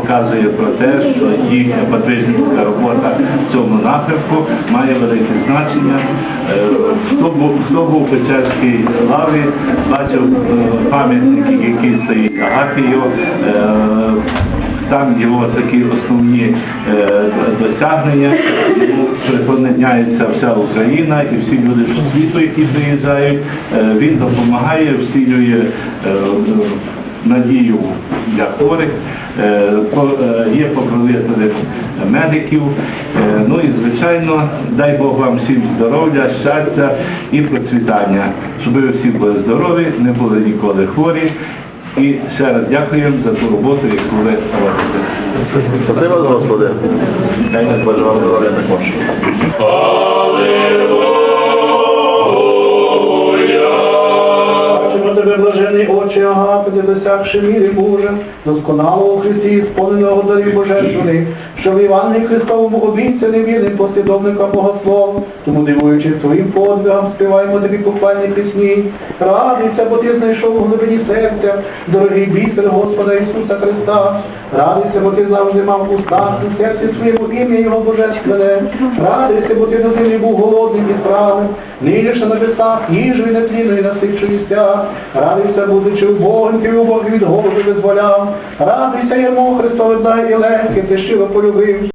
показує про те, що їхня подвижницька робота в цьому напрямку має велике значення. Е, Хто був, хто був в Печерській лаві, бачив е, пам'ятник, який стоїть Агапію, е, там його такі основні е, досягнення, йому приклоняється вся Україна і всі люди світу, які приїжджають, Е, він допомагає, всілює е, надію для хворих, Е, е, є покровителем медиків. Е, Ну і звичайно, дай Бог вам всім здоров'я, щастя і процвітання, щоб ви всі були здорові, не були ніколи хворі. І ще раз дякуємо за ту роботу, яку ви робите. Спасибо, Господи. Дай Боже вам здоров'я також. Тебе, блажений Отче Агапи, досягши міри Боже, досконалого у Христі, сповненого дарів Божественних, що в Івангелі Христовому обіцяний вірним послідовникам Богослов, тому дивуючись твоїм подвигам, співаємо тобі похвальні пісні. Радуйся, бо ти знайшов у глибині серця, дорогий бісер Господа Ісуса Христа. Радуйся, бо ти завжди мав в устах, у серці своєму ім'я Його Божественне. Радуйся, бо ти землі був голодним і справим, ниєш на небесах, їжею нетліною насичуєшся. Радуйся, будучи убогим, ти убогий від голоду визволяв. Радуйся, йому Христове дай і легке, ти щиро полюбив любив.